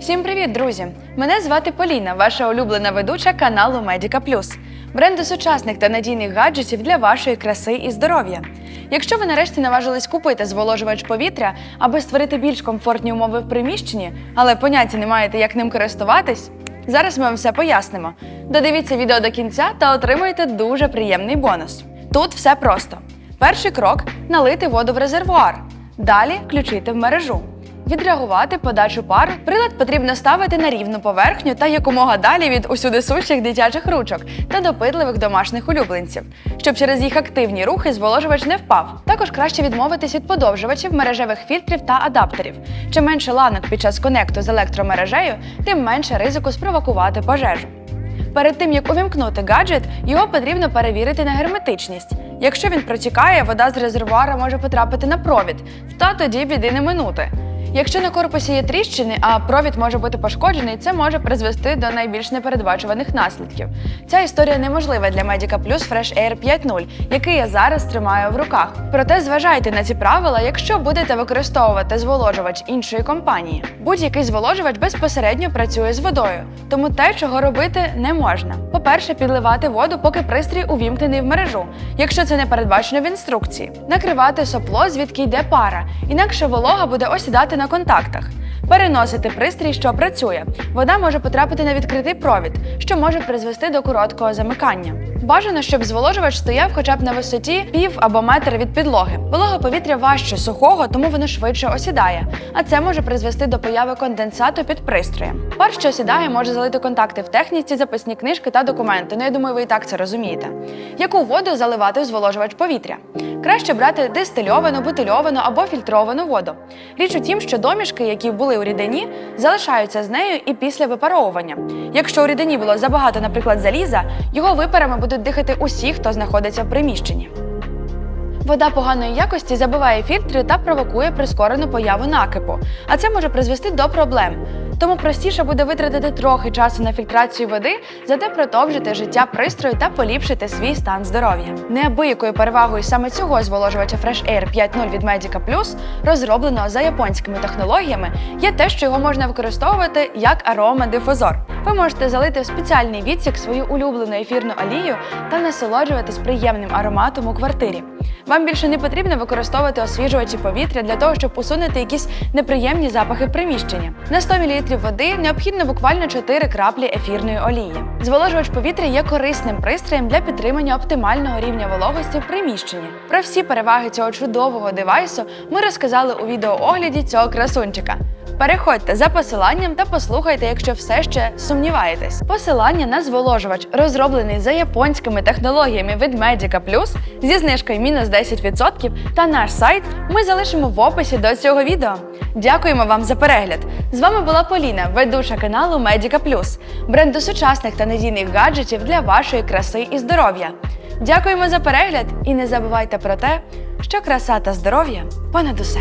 Всім привіт, друзі! Мене звати Поліна, ваша улюблена ведуча каналу Медіка Плюс, бренду сучасних та надійних гаджетів для вашої краси і здоров'я. Якщо ви нарешті наважились купити зволожувач повітря, аби створити більш комфортні умови в приміщенні, але поняття не маєте, як ним користуватись, зараз ми вам все пояснимо. Додивіться відео до кінця та отримайте дуже приємний бонус. Тут все просто. Перший крок налити воду в резервуар. Далі включити в мережу. Відреагувати подачу пар прилад потрібно ставити на рівну поверхню та якомога далі від усюди сущих дитячих ручок та допитливих домашніх улюбленців, щоб через їх активні рухи зволожувач не впав. Також краще відмовитись від подовжувачів, мережевих фільтрів та адаптерів. Чим менше ланок під час конекту з електромережею, тим менше ризику спровокувати пожежу. Перед тим як увімкнути гаджет, його потрібно перевірити на герметичність. Якщо він протікає, вода з резервуара може потрапити на провід, та тоді біди не минути. Якщо на корпусі є тріщини, а провід може бути пошкоджений, це може призвести до найбільш непередбачуваних наслідків. Ця історія неможлива для Medica Plus Fresh Air 5.0, який я зараз тримаю в руках. Проте зважайте на ці правила, якщо будете використовувати зволожувач іншої компанії. Будь-який зволожувач безпосередньо працює з водою, тому те, чого робити не можна. По-перше, підливати воду, поки пристрій увімкнений в мережу, якщо це не передбачено в інструкції. Накривати сопло, звідки йде пара, інакше волога буде осідати на контактах. Переносити пристрій, що працює. Вода може потрапити на відкритий провід, що може призвести до короткого замикання. Бажано, щоб зволожувач стояв хоча б на висоті пів або метр від підлоги. Волого повітря важче сухого, тому воно швидше осідає, а це може призвести до появи конденсату під пристроєм. Пар, що осідає, може залити контакти в техніці, записні книжки та документи. Ну я думаю, ви і так це розумієте. Яку воду заливати в зволожувач повітря? Краще брати дистильовану, бутильовану або фільтровану воду. Річ у тім, що домішки, які були у рідині, залишаються з нею і після випаровування. Якщо у рідині було забагато, наприклад, заліза, його випарами будуть дихати усі, хто знаходиться в приміщенні. Вода поганої якості забиває фільтри та провокує прискорену появу накипу, а це може призвести до проблем. Тому простіше буде витратити трохи часу на фільтрацію води, зате продовжити життя пристрою та поліпшити свій стан здоров'я. Неабиякою перевагою саме цього зволожувача Fresh Air 5.0 від Medica Plus, розробленого за японськими технологіями, є те, що його можна використовувати як аромадифузор. Ви можете залити в спеціальний відсік свою улюблену ефірну олію та насолоджуватись приємним ароматом у квартирі. Вам більше не потрібно використовувати освіжувачі повітря для того, щоб усунути якісь неприємні запахи в приміщенні. На 100 мл води необхідно буквально 4 краплі ефірної олії. Зволожувач повітря є корисним пристроєм для підтримання оптимального рівня вологості в приміщенні. Про всі переваги цього чудового девайсу ми розказали у відеоогляді цього красунчика. Переходьте за посиланням та послухайте, якщо все ще сумніваєтесь. Посилання на зволожувач, розроблений за японськими технологіями від Medica Plus зі знижкою мінус 10% та наш сайт ми залишимо в описі до цього відео. Дякуємо вам за перегляд! З вами була Поліна, ведуча каналу Medica Plus, бренду сучасних та надійних гаджетів для вашої краси і здоров'я. Дякуємо за перегляд і не забувайте про те, що краса та здоров'я понад усе.